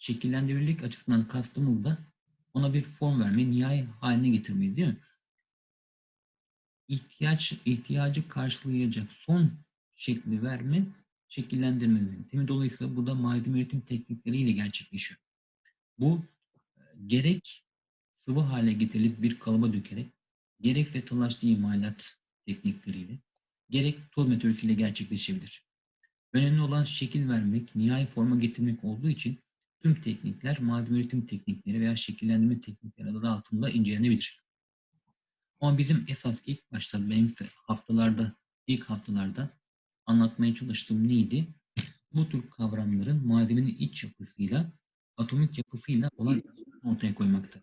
şekillendirilebilirlik açısından kastımız da ona bir form verme, nihai haline getirmeyi değil mi? İhtiyaç, ihtiyacı karşılayacak son şekli verme, şekillendirme yöntemi. Dolayısıyla bu da malzeme üretim teknikleriyle gerçekleşiyor. Bu e, gerek sıvı hale getirilip bir kalıba dökerek, gerekse talaşlı imalat teknikleriyle, gerek toz meteorisiyle gerçekleşebilir. Önemli olan şekil vermek, nihai forma getirmek olduğu için tüm teknikler malzeme üretim teknikleri veya şekillendirme teknikleri adı altında incelenebilir. Ama bizim esas ilk başta benim haftalarda, ilk haftalarda anlatmaya çalıştığım neydi? Bu tür kavramların malzemenin iç yapısıyla, atomik yapısıyla olan ortaya koymakta.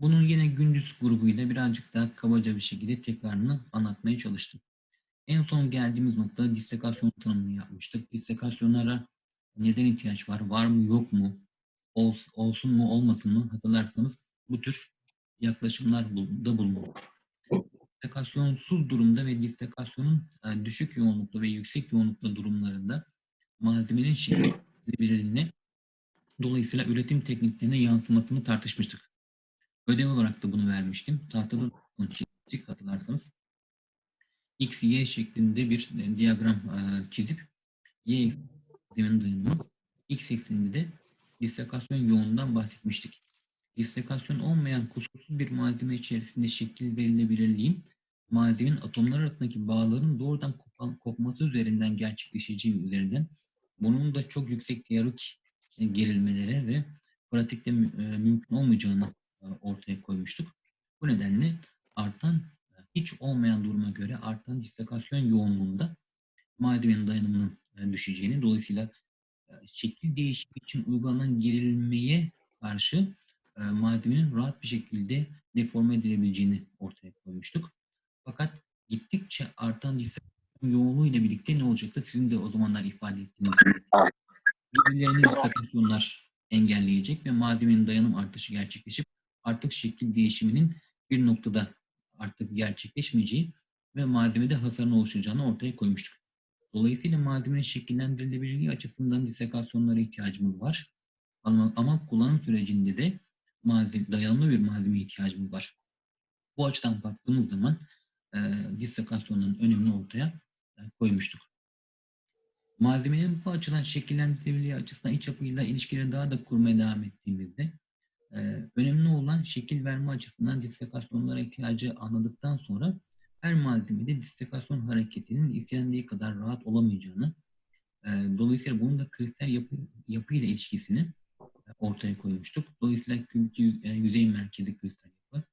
Bunun yine gündüz grubuyla birazcık daha kabaca bir şekilde tekrarını anlatmaya çalıştım. En son geldiğimiz noktada dissekasyon tanımını yapmıştık. Dissekasyonlara neden ihtiyaç var? Var mı yok mu? olsun mu olmasın mı? Hatırlarsanız bu tür yaklaşımlar da bulunur. Dissekasyonsuz durumda ve dissekasyonun e, düşük yoğunluklu ve yüksek yoğunluklu durumlarında malzemenin şekillendirilirliğine dolayısıyla üretim tekniklerine yansımasını tartışmıştık. Ödev olarak da bunu vermiştim. Tahtada çizdik hatırlarsanız. X, Y şeklinde bir e, diyagram e, çizip Y ekseninin dayanımı, X ekseninde de dissekasyon yoğunluğundan bahsetmiştik. Dissekasyon olmayan kusursuz bir malzeme içerisinde şekil verilebilirliğin malzemenin atomlar arasındaki bağların doğrudan kopması üzerinden gerçekleşeceği üzerinden bunun da çok yüksek teorik e, gerilmelere ve pratikte mümkün olmayacağını ortaya koymuştuk. Bu nedenle artan hiç olmayan duruma göre artan dissekasyon yoğunluğunda malzemenin dayanımının e, düşeceğini, dolayısıyla e, şekil değişimi için uygulanan gerilmeye karşı e, malzemenin rahat bir şekilde deforme edilebileceğini ortaya koymuştuk. Fakat gittikçe artan dissekasyon yoğunluğu ile birlikte ne olacaktı? Sizin de o zamanlar ifade ettiğiniz birbirlerini dissekasyonlar engelleyecek ve malzemenin dayanım artışı gerçekleşip artık şekil değişiminin bir noktada artık gerçekleşmeyeceği ve malzemede hasarın oluşacağını ortaya koymuştuk. Dolayısıyla malzemenin şekillendirilebilirliği açısından disekasyonlara ihtiyacımız var. Ama, ama kullanım sürecinde de malzeme, dayanımlı bir malzeme ihtiyacımız var. Bu açıdan baktığımız zaman e, disekasyonların önemini ortaya e, koymuştuk. Malzemenin bu açıdan şekillendirilebilirliği açısından iç yapıyla ilişkileri daha da kurmaya devam ettiğimizde ee, önemli olan şekil verme açısından dissekasyonlara ihtiyacı anladıktan sonra her malzemede dissekasyon hareketinin istendiği kadar rahat olamayacağını, e, dolayısıyla bunun da kristal yapı, yapıyla ilişkisini e, ortaya koymuştuk. Dolayısıyla kübik e, yüzey merkezi kristal yapı,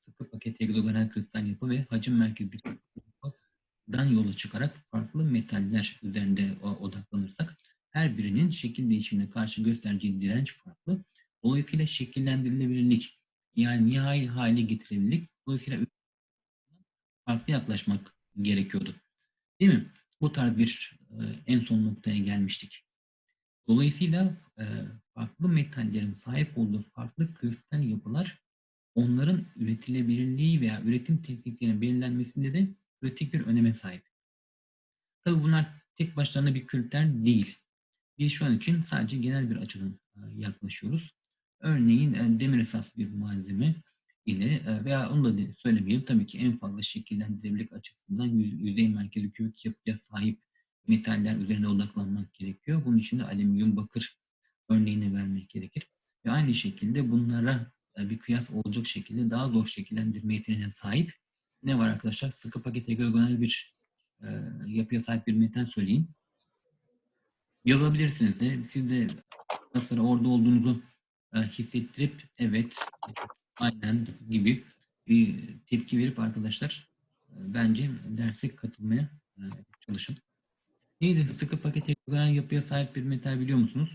sıkı paket hegzogonal kristal yapı ve hacim merkezli yapıdan yola çıkarak farklı metaller üzerinde odaklanırsak her birinin şekil değişimine karşı göstereceği direnç farklı Dolayısıyla şekillendirilebilirlik yani nihai hale getirebilirlik dolayısıyla farklı yaklaşmak gerekiyordu. Değil mi? Bu tarz bir e, en son noktaya gelmiştik. Dolayısıyla e, farklı metallerin sahip olduğu farklı kristal yapılar onların üretilebilirliği veya üretim tekniklerinin belirlenmesinde de kritik bir öneme sahip. Tabi bunlar tek başlarına bir kriter değil. Biz şu an için sadece genel bir açıdan e, yaklaşıyoruz. Örneğin demir esas bir malzeme ile e, veya onu da söylemeyelim tabii ki en fazla şekillendirebilirlik açısından yüzey merkezi kübik yapıya sahip metaller üzerine odaklanmak gerekiyor. Bunun için de alüminyum, bakır örneğini vermek gerekir. Ve aynı şekilde bunlara e, bir kıyas olacak şekilde daha zor şekillendirme yeteneğine sahip ne var arkadaşlar? Sıkı paket egogonal bir e, yapıya sahip bir metal söyleyin. Yazabilirsiniz de. Siz de mesela orada olduğunuzu e, hissettirip evet aynen gibi bir tepki verip arkadaşlar e, bence derse katılmaya e, çalışın. Neydi? Sıkı paket heksagon yapıya sahip bir metal biliyor musunuz?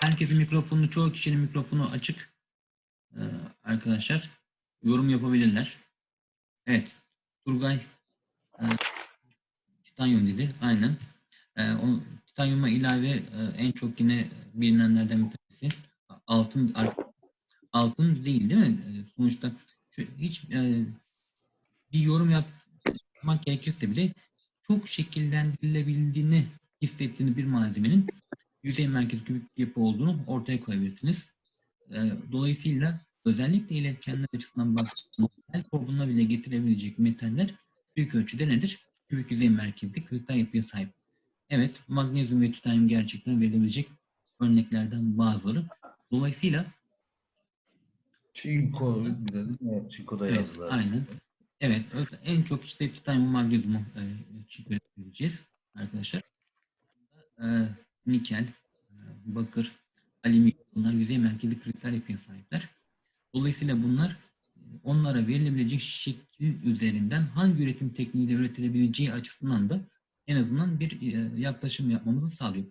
Herkesin mikrofonu, çoğu kişinin mikrofonu açık. Ee, arkadaşlar yorum yapabilirler. Evet. Turgay e, titanyum dedi. Aynen. E, o titanyuma ilave e, en çok yine bilinenlerden bir tanesi altın altın değil değil mi? E, sonuçta hiç e, bir yorum yapmak gerekirse bile çok şekillendirilebildiğini hissettiğiniz bir malzemenin yüzey merkezi kübik yapı olduğunu ortaya koyabilirsiniz. Dolayısıyla özellikle iletkenler açısından baktığımızda formuna bile getirebilecek metaller büyük ölçüde nedir? Kübik yüzey merkezli kristal yapıya sahip. Evet, magnezyum ve titanyum gerçekten verilebilecek örneklerden bazıları. Dolayısıyla Çinko dedim ya. Çinko'da Evet, yazdılar. aynen. Evet, en çok işte titanyum magnezyumu e, çıkartacağız arkadaşlar. E, nikel, e, bakır, alüminyum bunlar yüzey merkezi kristal yapıya sahipler. Dolayısıyla bunlar e, onlara verilebilecek şekil üzerinden hangi üretim tekniğiyle üretilebileceği açısından da en azından bir e, yaklaşım yapmamızı sağlıyor.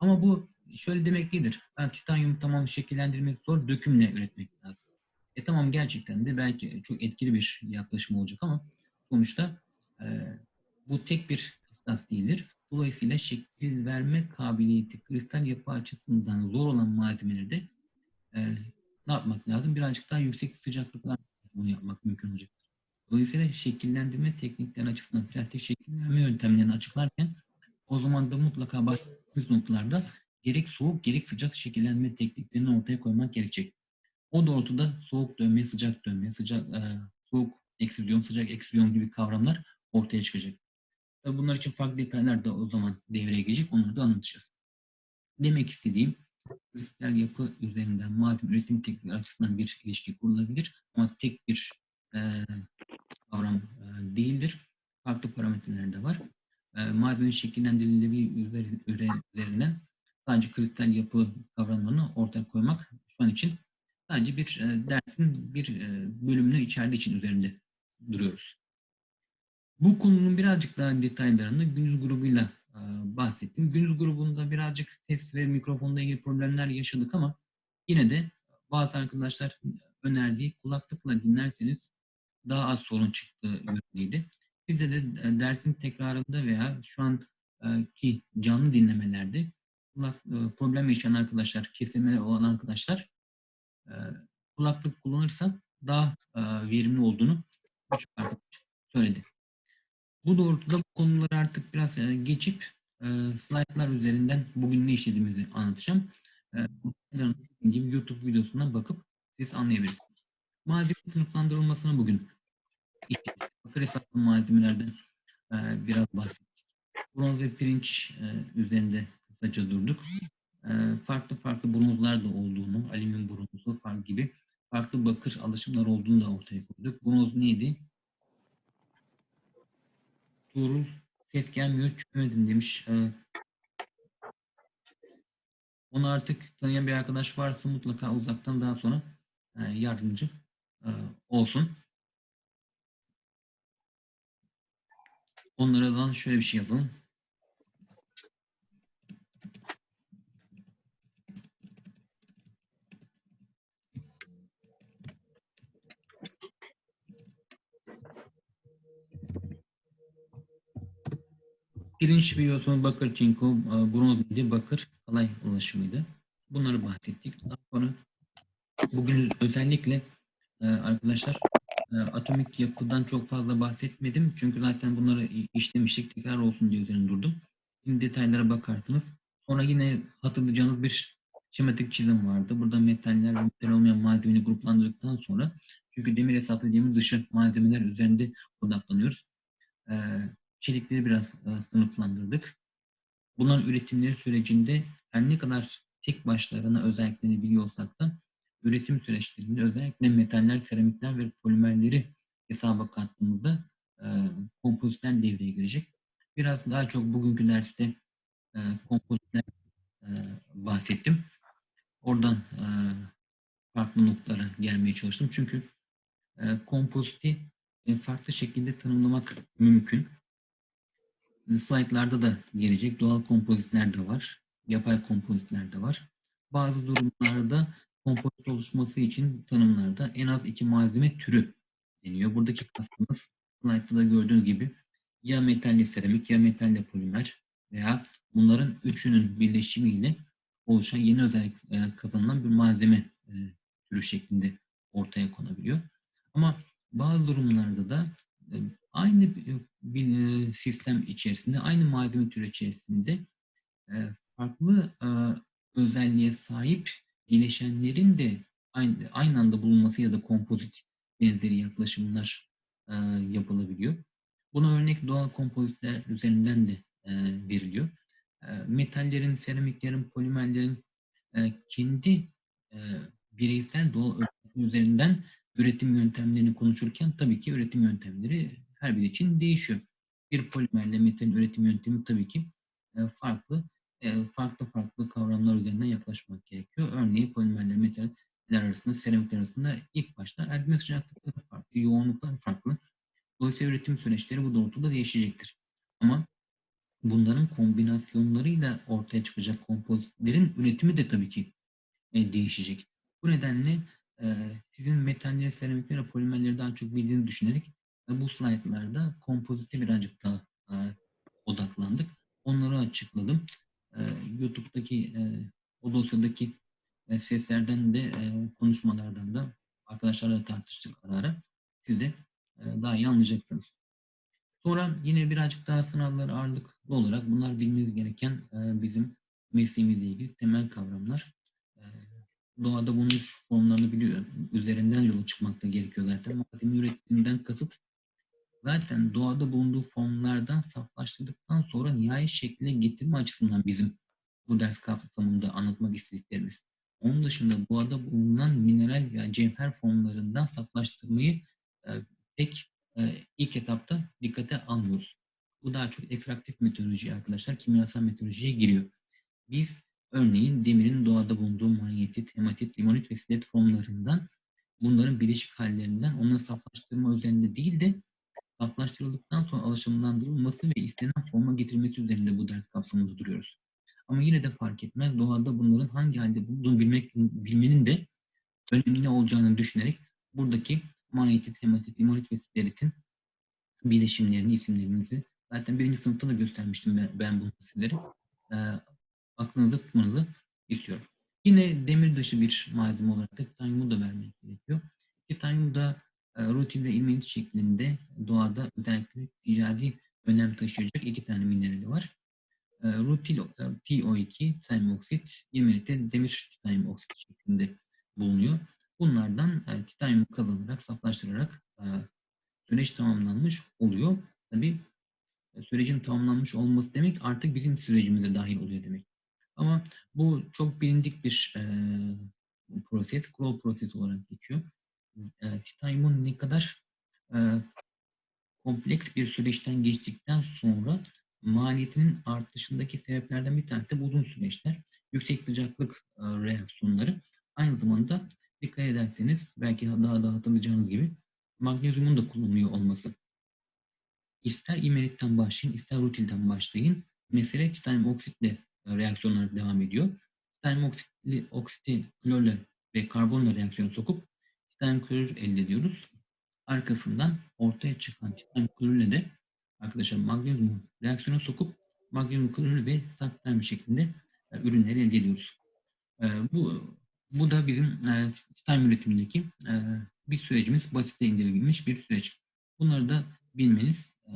Ama bu şöyle demek değildir. Ben titanyum tamam şekillendirmek zor, dökümle üretmek lazım. E tamam gerçekten de belki çok etkili bir yaklaşım olacak ama sonuçta e, bu tek bir kıstas değildir. Dolayısıyla şekil verme kabiliyeti kristal yapı açısından zor olan malzemelerde e, ne yapmak lazım? Birazcık daha yüksek sıcaklıklar bunu yapmak mümkün olacak. Dolayısıyla şekillendirme teknikleri açısından plastik şekil verme yöntemlerini açıklarken o zaman da mutlaka bahsettiğimiz noktalarda gerek soğuk gerek sıcak şekillendirme tekniklerini ortaya koymak gerekecek. O doğrultuda soğuk dönme, sıcak dönme, sıcak e, soğuk eksülyon, sıcak eksülyon gibi kavramlar ortaya çıkacak. Tabii bunlar için farklı detaylar da o zaman devreye girecek. Onları da anlatacağız. Demek istediğim kristal yapı üzerinden malzeme üretim teknikleri açısından bir ilişki kurulabilir ama tek bir e, kavram e, değildir. Farklı parametreler de var. E, malzemenin şekillendirilebildiği üzeri- üzerinden sadece kristal yapı kavramlarını ortaya koymak şu an için sadece bir e, dersin bir bölümünü içerdiği için üzerinde duruyoruz. Bu konunun birazcık daha detaylarını Gündüz grubuyla bahsettim. Gündüz grubunda birazcık ses ve mikrofonla ilgili problemler yaşadık ama yine de bazı arkadaşlar önerdiği kulaklıkla dinlerseniz daha az sorun çıktığı yönündeydi. Sizde de e, dersin tekrarında veya şu anki canlı dinlemelerde kulak, e, problem yaşayan arkadaşlar, kesime olan arkadaşlar e, kulaklık kullanırsa daha e, verimli olduğunu birçok arkadaş söyledi. Bu doğrultuda konuları artık biraz e, geçip e, slaytlar üzerinden bugün ne işlediğimizi anlatacağım. E, gibi YouTube videosundan bakıp siz anlayabilirsiniz. Malzeme sınıflandırılmasını bugün Bakır hesaplı malzemelerden e, biraz bahsettik. Bronz ve pirinç e, üzerinde kısaca durduk. E, farklı farklı bronzlar da olduğunu, alüminyum bronzu farklı gibi farklı bakır alışımlar olduğunu da ortaya koyduk. Bronz neydi? Tuğrul ses gelmiyor çömedim demiş. E, onu artık tanıyan bir arkadaş varsa mutlaka uzaktan daha sonra e, yardımcı e, olsun. Onlardan şöyle bir şey yapalım. Pirinç biliyorsunuz bakır, çinko, e, bronz miydi, bakır, kalay ulaşımıydı. Bunları bahsettik. Daha sonra bugün özellikle e, arkadaşlar atomik yapıdan çok fazla bahsetmedim. Çünkü zaten bunları işlemiştik. Tekrar olsun diye üzerine durdum. Şimdi detaylara bakarsınız. Sonra yine hatırlayacağınız bir şematik çizim vardı. Burada metaller ve metal olmayan malzemeyi gruplandırdıktan sonra çünkü demir hesapladığımız dışı malzemeler üzerinde odaklanıyoruz. E, çelikleri biraz e, sınıflandırdık. Bunların üretimleri sürecinde her ne kadar tek başlarına özelliklerini biliyor olsak da üretim süreçlerinde özellikle metaller, seramikler ve polimerleri hesaba kattığımızda e, kompozitler devreye girecek. Biraz daha çok bugünkü derste e, kompozitler e, bahsettim. Oradan e, farklı noktalara gelmeye çalıştım. Çünkü e, kompoziti e, farklı şekilde tanımlamak mümkün. Slaytlarda da gelecek. Doğal kompozitler de var. Yapay kompozitler de var. Bazı durumlarda kompozit oluşması için tanımlarda en az iki malzeme türü deniyor. Buradaki kastımız slaytta da gördüğünüz gibi ya metalle seramik ya metalle polimer veya bunların üçünün birleşimiyle oluşan yeni özellik e, kazanılan bir malzeme e, türü şeklinde ortaya konabiliyor. Ama bazı durumlarda da e, aynı bir, sistem içerisinde, aynı malzeme türü içerisinde farklı özelliğe sahip bileşenlerin de aynı, aynı anda bulunması ya da kompozit benzeri yaklaşımlar e, yapılabiliyor. Buna örnek doğal kompozitler üzerinden de e, veriliyor. E, metallerin, seramiklerin, polimerlerin e, kendi e, bireysel doğal üzerinden üretim yöntemlerini konuşurken tabii ki üretim yöntemleri her biri için değişiyor. Bir polimerle metalin üretim yöntemi tabii ki e, farklı farklı farklı kavramlar üzerinden yaklaşmak gerekiyor. Örneğin polimerler, metaller arasında, seramikler arasında ilk başta erime sıcaklıkları farklı, yoğunluklar farklı. Dolayısıyla üretim süreçleri bu doğrultuda değişecektir. Ama bunların kombinasyonlarıyla ortaya çıkacak kompozitlerin üretimi de tabii ki değişecek. Bu nedenle sizin metalleri, seramikleri, polimerleri daha çok bildiğini düşünerek bu slaytlarda kompozite birazcık daha odaklandık. Onları açıkladım. E, YouTube'daki e, o dosyadaki e, seslerden de e, konuşmalardan da arkadaşlarla tartıştık ara ara. Siz de e, daha iyi anlayacaksınız. Sonra yine birazcık daha sınavlar ağırlıklı olarak bunlar bilmeniz gereken e, bizim mesleğimizle ilgili temel kavramlar. E, doğada bulunmuş formlarını biliyor. Üzerinden yola çıkmak da gerekiyor zaten. Malzeme üretiminden kasıt zaten doğada bulunduğu formlardan saflaştırdıktan sonra nihai şekline getirme açısından bizim bu ders kapsamında anlatmak istediklerimiz. Onun dışında doğada bulunan mineral veya cevher formlarından saflaştırmayı e, pek e, ilk etapta dikkate almıyoruz. Bu daha çok ekstraktif metodoloji arkadaşlar, kimyasal metodolojiye giriyor. Biz örneğin demirin doğada bulunduğu manyetit, hematit, limonit ve silet formlarından bunların bileşik hallerinden onları saflaştırma üzerinde değil de saflaştırıldıktan sonra alışımlandırılması ve istenen forma getirilmesi üzerinde bu ders kapsamında duruyoruz. Ama yine de fark etmez. Doğada bunların hangi halde bulunduğunu bilmek, bilmenin de önemli olacağını düşünerek buradaki manyetit, hematit, limonit ve sideretin bileşimlerini, isimlerinizi zaten birinci sınıfta da göstermiştim ben, ben bunu sizlere. E, aklınızda tutmanızı istiyorum. Yine demir dışı bir malzeme olarak da titanyumu da vermek gerekiyor. Titanyum da rutin ve ilmenit şeklinde doğada özellikle ticari önem taşıyacak iki tane minerali var. E, rutil e, PO2, titanyum oksit, ilmenite demir titanyum oksit şeklinde bulunuyor. Bunlardan e, titanyum kazanarak, saflaştırarak e, süreç tamamlanmış oluyor. Tabii e, sürecin tamamlanmış olması demek artık bizim sürecimize dahil oluyor demek. Ama bu çok bilindik bir e, proses, Kroll prosesi olarak geçiyor. E, titanyumun ne kadar e, kompleks bir süreçten geçtikten sonra maliyetinin artışındaki sebeplerden bir tanesi de uzun süreçler. Yüksek sıcaklık e, reaksiyonları. Aynı zamanda dikkat ederseniz belki daha da hatırlayacağınız gibi magnezyumun da kullanılıyor olması. İster imeritten başlayın, ister rutilden başlayın. Mesele titanyum oksitle reaksiyonlar devam ediyor. Titanyum oksitli, oksiti klorla ve karbonla reaksiyonu sokup titanyum klorür elde ediyoruz. Arkasından ortaya çıkan titanyum klorürle de arkadaşlar magnezyumu reaksiyona sokup magnezyum klorür ve saf termik şeklinde e, ürünleri elde ediyoruz. E, bu bu da bizim e, titanyum üretimindeki e, bir sürecimiz, basite indirilmiş bir süreç. Bunları da bilmeniz e,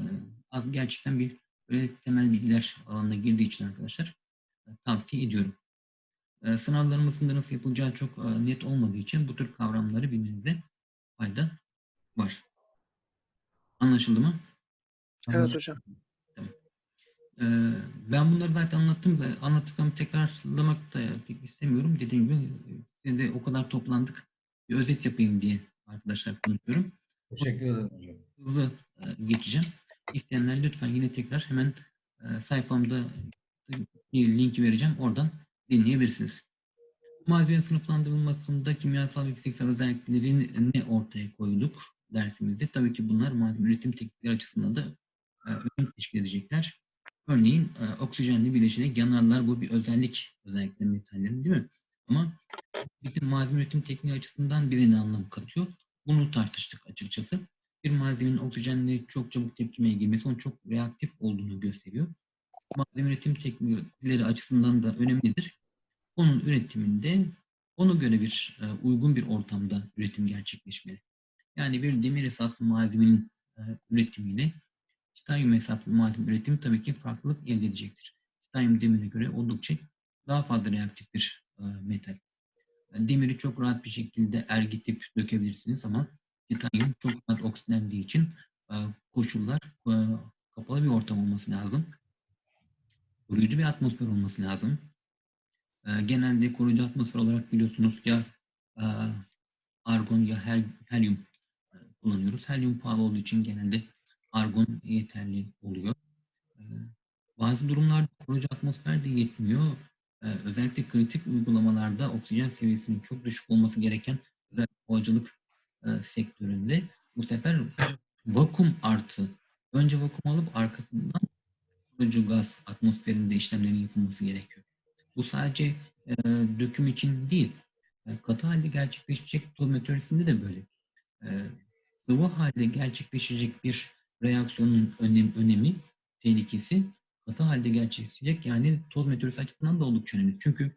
az gerçekten bir temel bilgiler alanına girdiği için arkadaşlar e, tavsiye ediyorum. E, sınavlarımızın da nasıl yapılacağı çok e, net olmadığı için bu tür kavramları bilmenize fayda var. Anlaşıldı mı? Evet hocam. Ee, ben bunları zaten anlattım da anlattıklarımı tekrarlamak da pek istemiyorum. Dediğim gibi de o kadar toplandık. Bir özet yapayım diye arkadaşlar konuşuyorum. Teşekkür ederim hocam. Hızlı e, geçeceğim. İsteyenler lütfen yine tekrar hemen e, sayfamda bir linki vereceğim. Oradan dinleyebilirsiniz. Malzeme sınıflandırılmasında kimyasal ve fiziksel özelliklerini ne ortaya koyduk dersimizde. Tabii ki bunlar malzeme üretim teknikleri açısından da e, önem teşkil edecekler. Örneğin e, oksijenli bileşerek yanarlar. Bu bir özellik özellikle metallerin değil mi? Ama bizim malzeme üretim tekniği açısından bir ne anlam katıyor? Bunu tartıştık açıkçası. Bir malzemenin oksijenle çok çabuk tepkimeye girmesi onun çok reaktif olduğunu gösteriyor. Malzeme üretim teknikleri açısından da önemlidir. Onun üretiminde ona göre bir e, uygun bir ortamda üretim gerçekleşmeli. Yani bir demir esaslı malzemenin e, üretimiyle titanyum hesaplı maden üretimi tabii ki farklılık elde edecektir. Titanyum demire göre oldukça daha fazla reaktif bir e, metal. Demiri çok rahat bir şekilde ergitip dökebilirsiniz ama titanyum çok rahat oksitlendiği için koşullar kapalı bir ortam olması lazım. Koruyucu bir atmosfer olması lazım. E, genelde koruyucu atmosfer olarak biliyorsunuz ya e, argon ya hel, helyum e, kullanıyoruz. Helyum pahalı olduğu için genelde argon yeterli oluyor. E, bazı durumlarda koruyucu atmosfer de yetmiyor. E, özellikle kritik uygulamalarda oksijen seviyesinin çok düşük olması gereken havacılık e, sektöründe bu sefer vakum artı önce vakum alıp arkasından koruyucu gaz atmosferinde işlemlerin yapılması gerekiyor. Bu sadece e, döküm için değil, e, katı halde gerçekleşecek toz meteorisinde de böyle. E, sıvı halde gerçekleşecek bir reaksiyonun önem, önemi, tehlikesi katı halde gerçekleşecek. Yani toz meteorisi açısından da oldukça önemli. Çünkü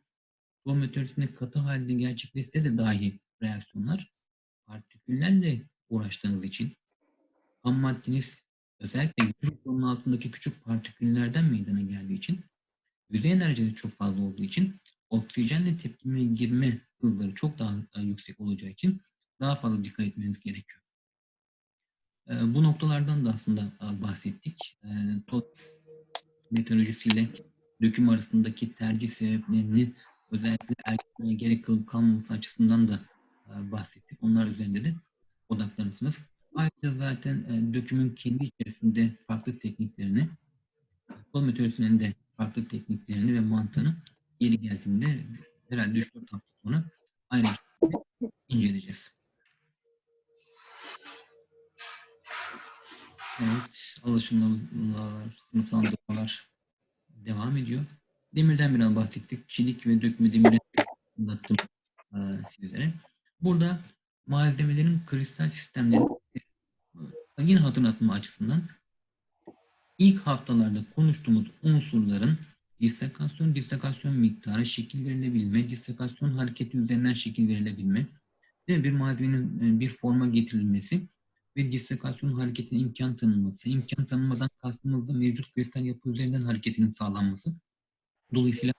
toz meteorisinde katı halde gerçekleşse de dahi reaksiyonlar partiküllerle uğraştığınız için ham maddeniz özellikle yüzey altındaki küçük partiküllerden meydana geldiği için yüzey enerjisi çok fazla olduğu için oksijenle tepkime girme hızları çok daha e, yüksek olacağı için daha fazla dikkat etmeniz gerekiyor. E, bu noktalardan da aslında e, bahsettik. Toz meteorolojisiyle döküm arasındaki tercih sebeplerini özellikle erkeklere gerek kalıp kalmaması açısından da bahsettik. Onlar üzerinde de odaklanırsınız. Ayrıca zaten e, dökümün kendi içerisinde farklı tekniklerini, toz meteorolojisinin de farklı tekniklerini ve mantığını yeri geldiğinde herhalde 3-4 hafta sonra ayrı inceleyeceğiz. Evet, alışımlar, sınıflandırmalar devam ediyor. Demirden biraz bahsettik. Çelik ve dökme demiri anlattım e, sizlere. Burada malzemelerin kristal sistemleri yine hatırlatma açısından ilk haftalarda konuştuğumuz unsurların dissekasyon, dissekasyon miktarı, şekil verilebilme, dissekasyon hareketi üzerinden şekil verilebilme ve bir malzemenin e, bir forma getirilmesi ve dissekasyon hareketinin imkan tanınması. İmkan tanınmadan kastımız da mevcut kristal yapı üzerinden hareketinin sağlanması. Dolayısıyla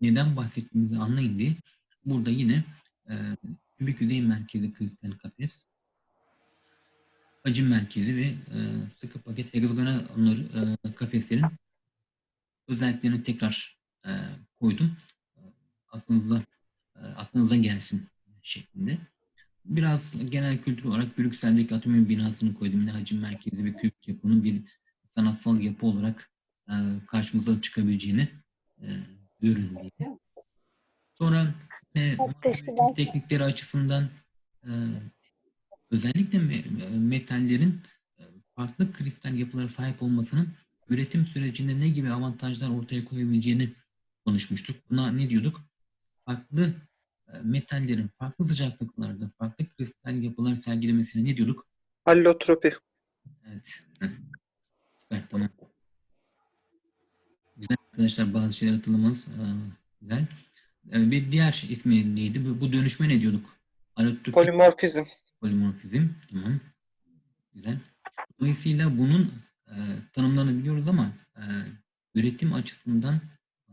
neden bahsettiğimizi anlayın diye burada yine e, kübik yüzey merkezi kristal kafes, hacim merkezi ve e, sıkı paket hexagonal e, kafeslerin özelliklerini tekrar e, koydum. E, aklınıza e, aklınıza gelsin şeklinde. Biraz genel kültür olarak Brüksel'deki atomin binasını koydum. Yine hacim merkezi ve kübik yapının bir sanatsal yapı olarak e, karşımıza çıkabileceğini e, görün diye. Sonra e, teknikleri açısından e, özellikle me- metallerin e, farklı kristal yapılara sahip olmasının üretim sürecinde ne gibi avantajlar ortaya koyabileceğini konuşmuştuk. Buna ne diyorduk? Farklı e, metallerin farklı sıcaklıklarda farklı kristal yapılar sergilemesine ne diyorduk? Allotropi. Evet. Süper, tamam. Güzel arkadaşlar bazı şeyler hatırlamanız e, güzel. E, bir diğer ismi neydi? Bu dönüşme ne diyorduk? Allotropi, Polimorfizm. Polimorfizm. Tamam. Güzel. Dolayısıyla bunun e, tanımlarını biliyoruz ama e, üretim açısından e,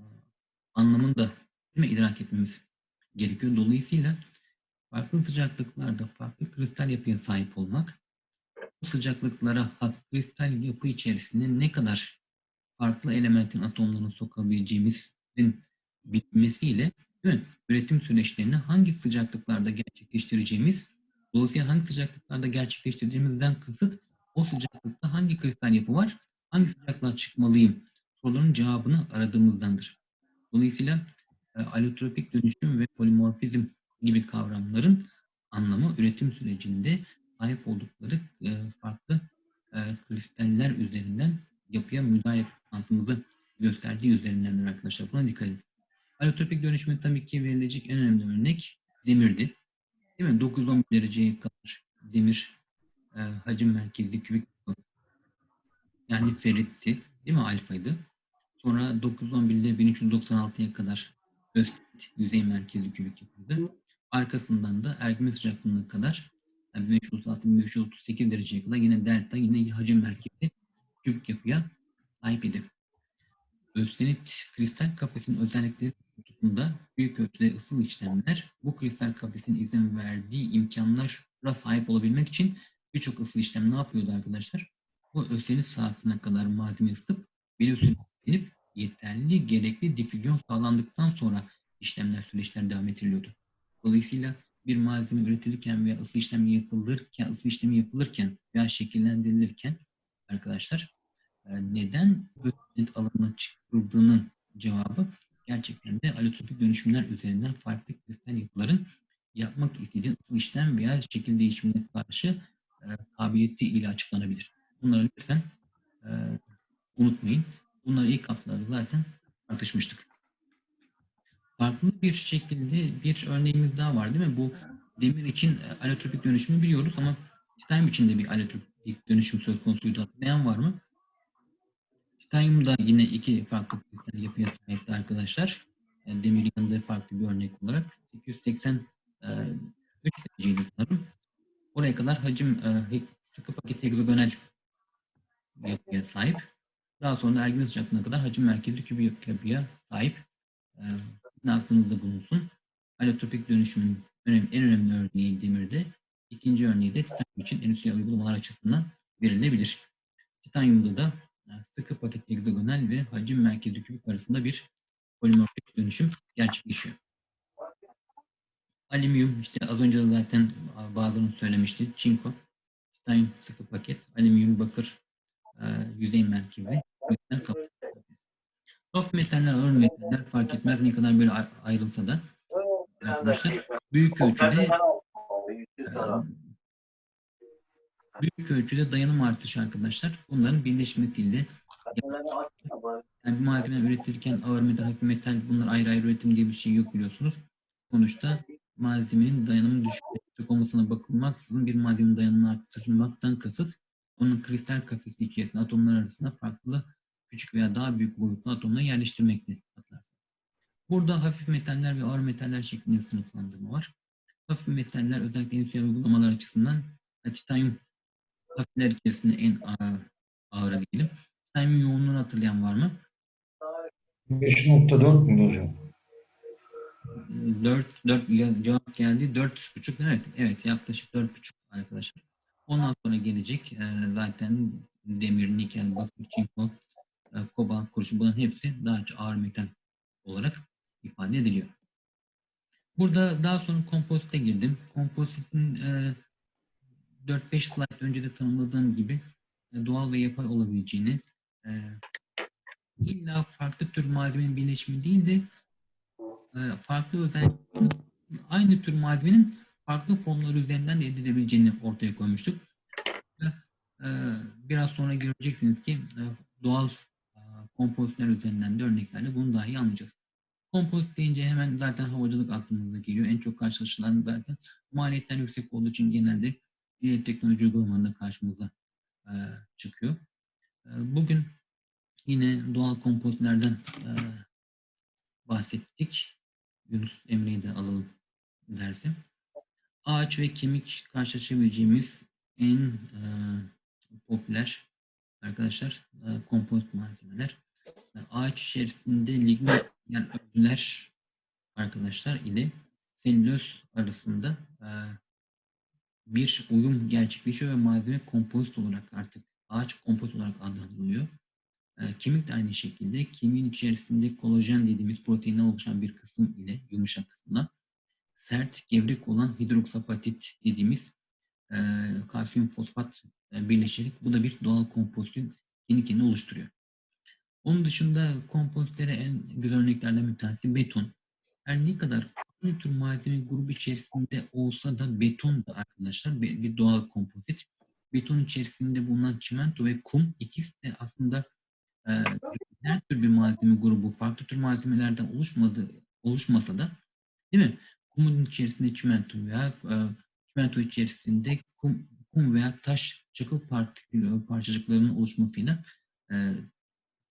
anlamını da değil mi, idrak etmemiz gerekiyor. Dolayısıyla farklı sıcaklıklarda farklı kristal yapıya sahip olmak bu sıcaklıklara has kristal yapı içerisinde ne kadar farklı elementin atomlarını sokabileceğimizin bitmesiyle değil mi? üretim süreçlerini hangi sıcaklıklarda gerçekleştireceğimiz dolayısıyla hangi sıcaklıklarda gerçekleştirdiğimizden kasıt o sıcaklıkta hangi kristal yapı var, hangi sıcaklığa çıkmalıyım sorularının cevabını aradığımızdandır. Dolayısıyla e, alotropik dönüşüm ve polimorfizm gibi kavramların anlamı üretim sürecinde sahip oldukları e, farklı e, kristaller üzerinden yapıya müdahale şansımızı gösterdiği üzerindendir arkadaşlar. Buna dikkat edin. Alotropik dönüşümün tabii ki verilecek en önemli örnek demirdi. Değil mi? 910 dereceye kadar demir e, hacim merkezli kübik yani feritti. Değil mi? Alfaydı. Sonra 911 ile 1396'ya kadar özkit yüzey merkezli kübik yapıydı. Arkasından da ergime sıcaklığına kadar yani 1536-1538 dereceye kadar yine delta yine hacim merkezi kübik yapıya sahip idi. Özsenit kristal kafesinin özellikleri tutumunda büyük ölçüde ısıl işlemler bu kristal kafesin izin verdiği imkanlara sahip olabilmek için birçok ısıl işlem ne yapıyordu arkadaşlar? Bu özsenit sahasına kadar malzeme ısıtıp belirlenip yeterli gerekli difüzyon sağlandıktan sonra işlemler süreçler devam ettiriliyordu. Dolayısıyla bir malzeme üretilirken veya ısı işlemi yapılırken, ısı işlemi yapılırken veya şekillendirilirken arkadaşlar e, neden özsenit alanına çıkıldığının cevabı gerçekten de alotropik dönüşümler üzerinden farklı kristal yapıların yapmak istediği ısı işlem veya şekil değişimine karşı e, kabiliyeti ile açıklanabilir. Bunları lütfen e, unutmayın. Bunları ilk haftalarda zaten tartışmıştık. Farklı bir şekilde bir örneğimiz daha var değil mi? Bu demir için e, alotropik dönüşümü biliyoruz ama titanyum için de bir alotropik dönüşüm söz konusuydu. Hatırlayan var mı? Titanyum da yine iki farklı kristal yapıya sahipti arkadaşlar. Yani demir yanında farklı bir örnek olarak 883 dereceydi sanırım. Oraya kadar hacim e, sıkı paket hegzogonal yapıya sahip. Daha sonra ergin sıcaklığına kadar hacim merkezi kübik yapıya sahip. E, yine aklınızda bulunsun. Alotropik dönüşümün önemli, en önemli örneği demirde. İkinci örneği de titanyum için endüstriyel uygulamalar açısından verilebilir. Titanyumda da e, sıkı paket hegzogonal ve hacim merkezi kübik arasında bir polimorfik dönüşüm gerçekleşiyor. Alüminyum işte az önce de zaten bazılarını söylemişti. Çinko, titanyum sıkı paket, alüminyum bakır e, yüzey merkezi. Soft metaller, ağır metaller fark etmez ne kadar böyle ay- ayrılsa da arkadaşlar büyük ölçüde e, büyük ölçüde dayanım artışı arkadaşlar. Bunların birleşmesiyle yani bir malzeme üretilirken ağır metal, hafif metal bunlar ayrı ayrı üretim diye bir şey yok biliyorsunuz. Sonuçta malzemenin dayanımı düşük olmasına bakılmaksızın bir malzemenin dayanımını arttırmaktan kasıt onun kristal kafesi içerisinde atomlar arasında farklı küçük veya daha büyük boyutlu atomları yerleştirmekti. Burada hafif metaller ve ağır metaller şeklinde sınıflandırma var. Hafif metaller özellikle endüstriyel uygulamalar açısından titanyum hafifler içerisinde en ağır, ağırı diyelim. Titanyum yoğunluğunu hatırlayan var mı? 5.4 mü hocam? 4, 4 ya- cevap geldi. 4,5 evet. Evet yaklaşık 4,5 arkadaşlar. Ondan sonra gelecek e, zaten demir, nikel, bakır, çinko, e, kobalt, kurşun bunların hepsi daha çok ağır metal olarak ifade ediliyor. Burada daha sonra kompozite girdim. Kompozitin e, 4-5 slide önce de tanımladığım gibi e, doğal ve yapay olabileceğini e, illa farklı tür malzemenin birleşimi değil de e, farklı özellik aynı tür malzemenin farklı formları üzerinden de elde edebileceğini ortaya koymuştuk. Biraz sonra göreceksiniz ki doğal kompozitler üzerinden de örneklerle bunu daha iyi anlayacağız. Kompozit deyince hemen zaten havacılık aklımıza geliyor. En çok karşılaşılan zaten maliyetler yüksek olduğu için genelde diğer teknoloji uygulamalarında karşımıza e, çıkıyor. E, bugün yine doğal kompozitlerden e, bahsettik. Yunus Emre'yi de alalım derse. Ağaç ve kemik karşılaşabileceğimiz en e, popüler arkadaşlar e, kompozit malzemeler. E, ağaç içerisinde lignin yani ödüller arkadaşlar ile selüloz arasında e, bir uyum gerçekleşiyor ve malzeme kompozit olarak artık ağaç kompozit olarak adlandırılıyor. E, kemik de aynı şekilde kemiğin içerisinde kolajen dediğimiz proteinden oluşan bir kısım ile yumuşak kısımla sert gevrek olan hidroksapatit dediğimiz e, kalsiyum fosfat e, birleşerek bu da bir doğal kompozitin kendi kendine oluşturuyor. Onun dışında kompozitlere en güzel örneklerden bir tanesi beton. Her ne kadar aynı tür malzeme grubu içerisinde olsa da beton da arkadaşlar bir, doğal kompozit. Beton içerisinde bulunan çimento ve kum ikisi de aslında e, her tür bir malzeme grubu farklı tür malzemelerden oluşmadı, oluşmasa da değil mi? Kumun içerisinde çimento veya e, çimento içerisinde kum, kum veya taş çakıl partikül, parçacıklarının oluşmasıyla e,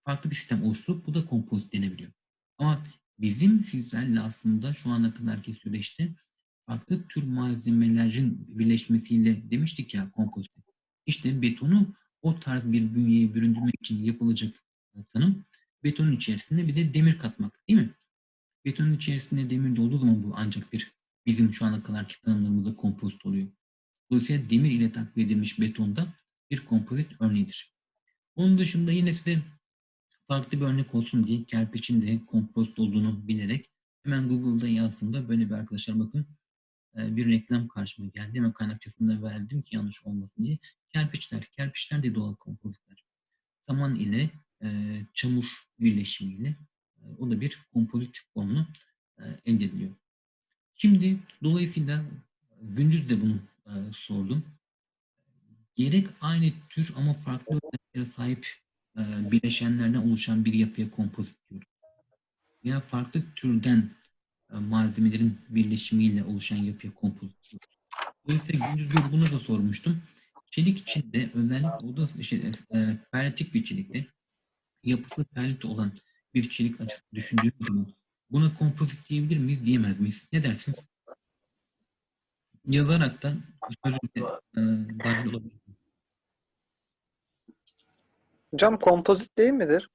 farklı bir sistem oluşturup bu da kompozit denebiliyor. Ama bizim sizlerle aslında şu ana kadarki süreçte farklı tür malzemelerin birleşmesiyle demiştik ya kompozit. İşte betonu o tarz bir bünyeye büründürmek için yapılacak tanım betonun içerisinde bir de demir katmak değil mi? Betonun içerisinde demir de olduğu zaman bu ancak bir bizim şu ana kadarki tanımlarımızda kompozit oluyor. Dolayısıyla demir ile takviye edilmiş betonda bir kompozit örneğidir. Onun dışında yine size farklı bir örnek olsun diye kerpiçin de kompozit olduğunu bilerek hemen Google'da yazdığımda böyle bir arkadaşlar bakın e, bir reklam karşıma geldi. Hemen kaynakçasında verdim ki yanlış olmasın diye. Kerpiçler, kerpiçler de doğal kompozitler. Saman ile e, çamur birleşimiyle e, o da bir kompozit formunu elde ediliyor. Şimdi dolayısıyla gündüz de bunu sordum. Gerek aynı tür ama farklı özelliklere sahip bileşenlerden oluşan bir yapıya kompozit diyoruz. Veya farklı türden e, malzemelerin birleşimiyle oluşan yapıya kompozit diyoruz. Dolayısıyla gündüz grubuna da sormuştum. Çelik içinde özellikle o da e, perlitik bir çelikte yapısı perlit olan bir çelik açısı düşündüğümüz zaman buna kompozit diyebilir miyiz, diyemez miyiz? Ne dersiniz? Yazaraktan sözünüze e, dahil olabilir. Hocam kompozit değil midir?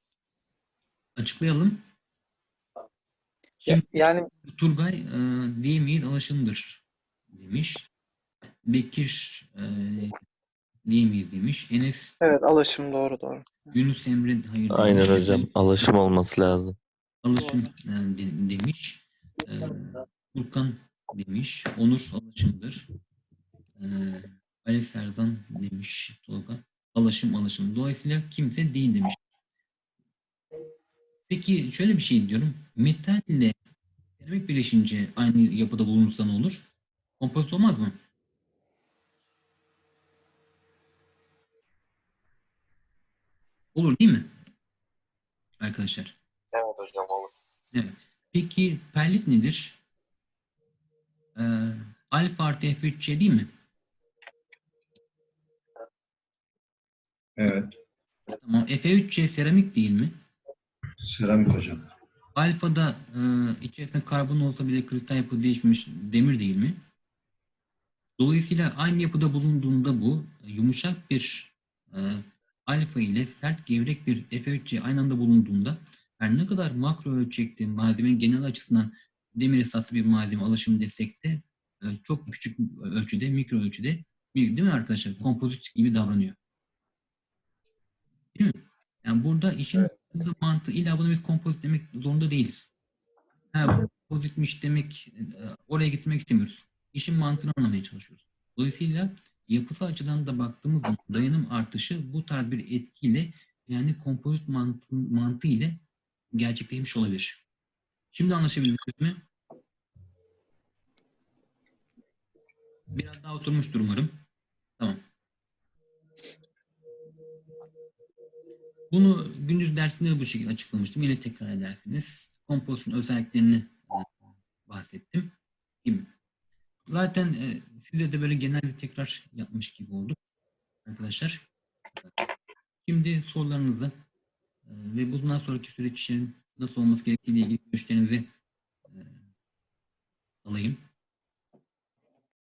Açıklayalım. Ya- Şimdi Yani Turgay e, diyemeyiz alışımdır demiş. Bekir e, diyemeyiz demiş. Enes evet alışım doğru doğru. Yunus Emre hayır Aynen demiş. hocam. Alışım olması lazım. Alışım e, de- demiş. E, Furkan demiş. Onur alışımdır. E, Ali Serdan demiş. Tolga. Alışım alışım. Dolayısıyla kimse değil demiş. Peki şöyle bir şey diyorum. Metal ile seramik birleşince aynı yapıda bulunursa ne olur? Kompozit olmaz mı? Olur değil mi? Arkadaşlar. Evet hocam olur. Evet. Peki perlit nedir? Ee, alfa artı F3C değil mi? Evet. Tamam. F3C seramik değil mi? Seramik hocam. Alfada e, içerisinde karbon olsa bile kristal yapı değişmiş demir değil mi? Dolayısıyla aynı yapıda bulunduğunda bu yumuşak bir e, alfa ile sert gevrek bir F3C aynı anda bulunduğunda her ne kadar makro ölçekte malzemenin genel açısından demir esaslı bir malzeme alışım desek de e, çok küçük ölçüde, mikro ölçüde değil mi arkadaşlar? Kompozit gibi davranıyor. Değil mi? Yani burada işin Evet. mantığı illa buna bir kompozit demek zorunda değiliz. Ha, kompozitmiş demek e, oraya getirmek istemiyoruz. İşin mantığını anlamaya çalışıyoruz. Dolayısıyla yapısal açıdan da baktığımız zaman dayanım artışı bu tarz bir etkiyle yani kompozit mantığı, mantığı ile gerçekleşmiş olabilir. Şimdi anlaşabildiniz mi? Biraz daha oturmuştur umarım. Tamam. Bunu gündüz dersinde bu şekilde açıklamıştım. Yine tekrar edersiniz. Kompozitin özelliklerini bahsettim. Gibi. Zaten e, size de böyle genel bir tekrar yapmış gibi olduk arkadaşlar. Şimdi sorularınızı e, ve bundan sonraki süreç için nasıl olması gerektiğiyle ilgili görüşlerinizi e, alayım.